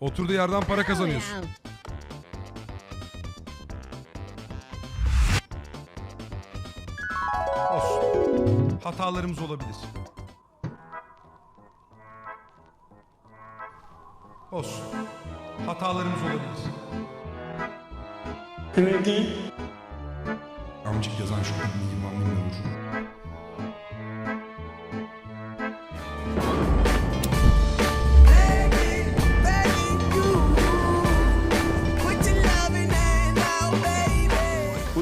Oturduğu yerden para kazanıyorsun. Olsun. Hatalarımız olabilir. Olsun. Hatalarımız olabilir. Amcık yazan şu bilgim anlamıyor.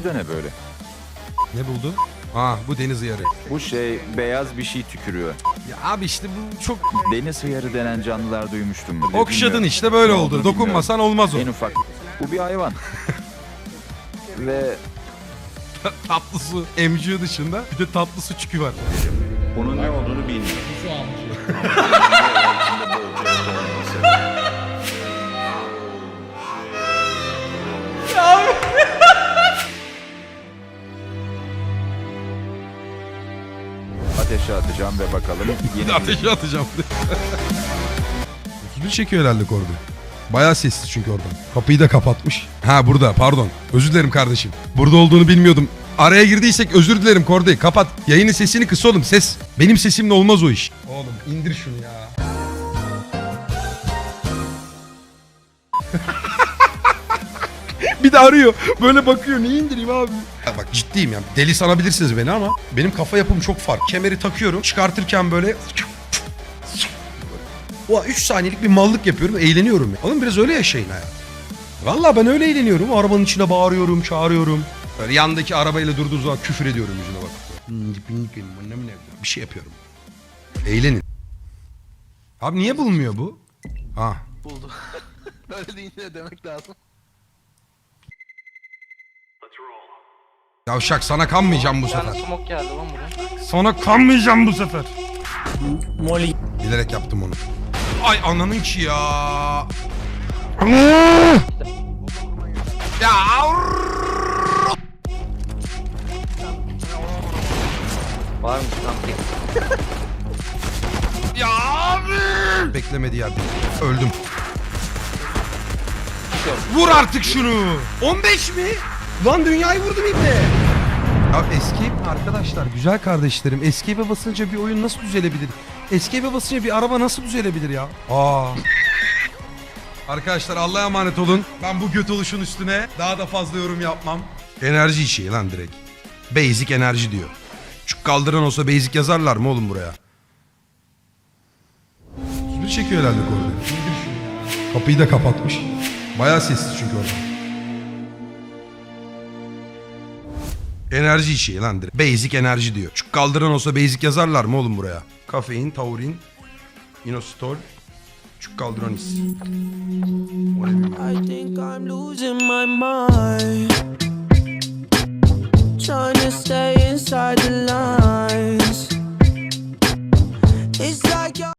Bu da ne böyle? Ne buldun? Ha bu deniz hıyarı. Bu şey beyaz bir şey tükürüyor. Ya abi işte bu çok Deniz hıyarı denen canlılar duymuştum. okşadın Bilmiyorum. işte böyle Ne oldu. Dokunmasan olmaz o. bilmiyorum. En ufak. Bu bir hayvan. Ve tatlı su emciği dışında bir de tatlı su çükü var. onun ne olduğunu bilmiyorum. Su amcı. Ateşe atacağım ve bakalım Bir yeni ateşe atacağım. 31 çekiyor herhalde kordu. Bayağı sessiz çünkü oradan. Kapıyı da kapatmış. Ha burada pardon. Özür dilerim kardeşim. Burada olduğunu bilmiyordum. Araya girdiysek özür dilerim Korday. Kapat. Yayının sesini kıs oğlum ses. Benim sesimle olmaz o iş. Oğlum indir şunu ya. bir de arıyor. Böyle bakıyor. Niye indireyim abi? Ya bak ciddiyim ya. Deli sanabilirsiniz beni ama benim kafa yapım çok farklı. Kemeri takıyorum. Çıkartırken böyle o 3 saniyelik bir mallık yapıyorum. Eğleniyorum ya. Oğlum biraz öyle yaşayın hayat. Valla ben öyle eğleniyorum. Arabanın içine bağırıyorum, çağırıyorum. Böyle yandaki arabayla durduğu zaman küfür ediyorum yüzüne bak. Bir şey yapıyorum. Eğlenin. Abi niye bulmuyor bu? Ha. Buldu. Öyle deyince demek lazım. Yavşak sana kanmayacağım bu sefer. smoke geldi lan buraya. Sana kanmayacağım bu sefer. Bilerek yaptım onu. Ay ananın ki ya. ya. Lan tek. Ya abi. Beklemedi yerde. Öldüm. Vur artık şunu. 15 mi? Lan dünyayı vurdum iple. Ya escape arkadaşlar güzel kardeşlerim. Escape'e basınca bir oyun nasıl düzelebilir? Escape'e basınca bir araba nasıl düzelebilir ya? Aa. Arkadaşlar Allah'a emanet olun. Ben bu göt oluşun üstüne daha da fazla yorum yapmam. Enerji içi lan direkt. Basic enerji diyor. Şu kaldıran olsa basic yazarlar mı oğlum buraya? Bir çekiyor herhalde kordu. Kapıyı da kapatmış. Bayağı sessiz çünkü orada. Enerji içi lan direkt. Basic enerji diyor. Şu kaldıran olsa basic yazarlar mı oğlum buraya? Kafein, taurin, inositol, şu kaldıranis. I. Trying to stay inside the line.